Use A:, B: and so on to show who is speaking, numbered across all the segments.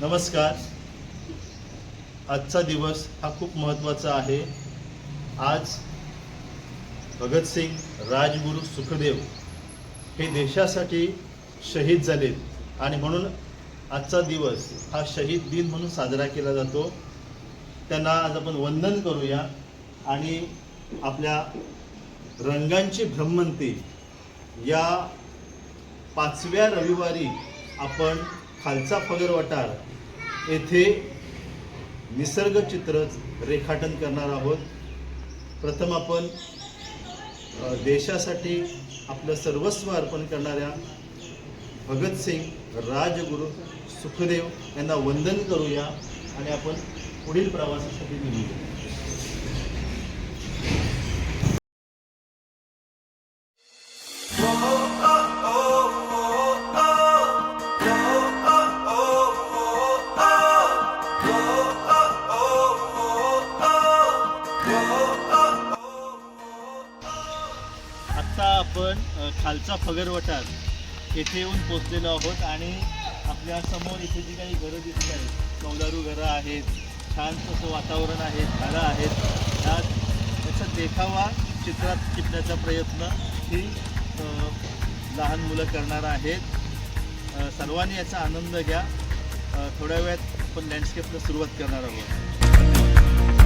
A: नमस्कार. आजचा दिवस हा खूप महत्त्वाचा आहे. आज भगतसिंग राजगुरू सुखदेव हे देशासाठी शहीद झालेत. आणि म्हणून आजचा दिवस हा शहीद दिन म्हणून साजरा केला जातो. त्यांना आज आपण वंदन करूया. आणि आपल्या रंगांची भ्रमंती या पाचव्या रविवारी आपण खालचा फगरवटार येथे निसर्ग चित्र रेखाटन करणार आहोत. प्रथम आपण देशासाठी आपलं सर्वस्व अर्पण करणाऱ्या भगतसिंग राजगुरू सुखदेव यांना वंदन करूया आणि आपण पुढील प्रवासासाठी निघूया. खालचा फगरवटार येथे येऊन पोचलेलो आहोत आणि आपल्यासमोर इथे जी काही घरं दिसत आहेत कौलारू घरं आहेत छान तसं वातावरण आहे झाडं आहेत ह्या त्याचा देखावा चित्रात टिपण्याचा प्रयत्न ही लहान मुलं करणार आहेत. सर्वांनी याचा आनंद घ्या. थोड्या वेळात आपण लँडस्केपला सुरुवात करणार आहोत.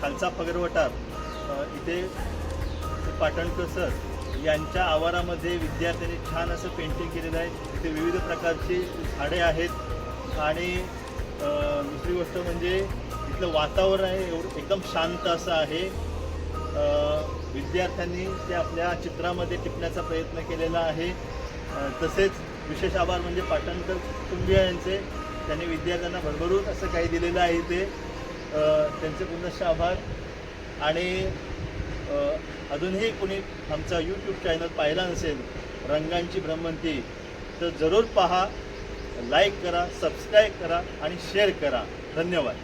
A: खालचा पगरवटार इथे पाटणकर सर यांच्या आवारामध्ये विद्यार्थ्यांनी छान असं पेंटिंग केलेलं आहे. इथे विविध प्रकारची झाडे आहेत आणि दुसरी गोष्ट म्हणजे इथलं वातावरण आहे एवढं एकदम शांत असं आहे. विद्यार्थ्यांनी ते आपल्या चित्रामध्ये टिपण्याचा प्रयत्न केलेला आहे. तसेच विशेष आभार म्हणजे पाटणकर कुटुंबीय यांचे त्यांनी विद्यार्थ्यांना भरभरून असं काही दिलेलं आहे इथे. त्यांचे पुनश्च आभार आणि अजूनही कोणी आमचा यूट्यूब चॅनल पाहिला नसेल रंगांची भ्रमंती तर जरूर पहा. लाईक करा सबस्क्राईब करा आणि शेअर करा. धन्यवाद.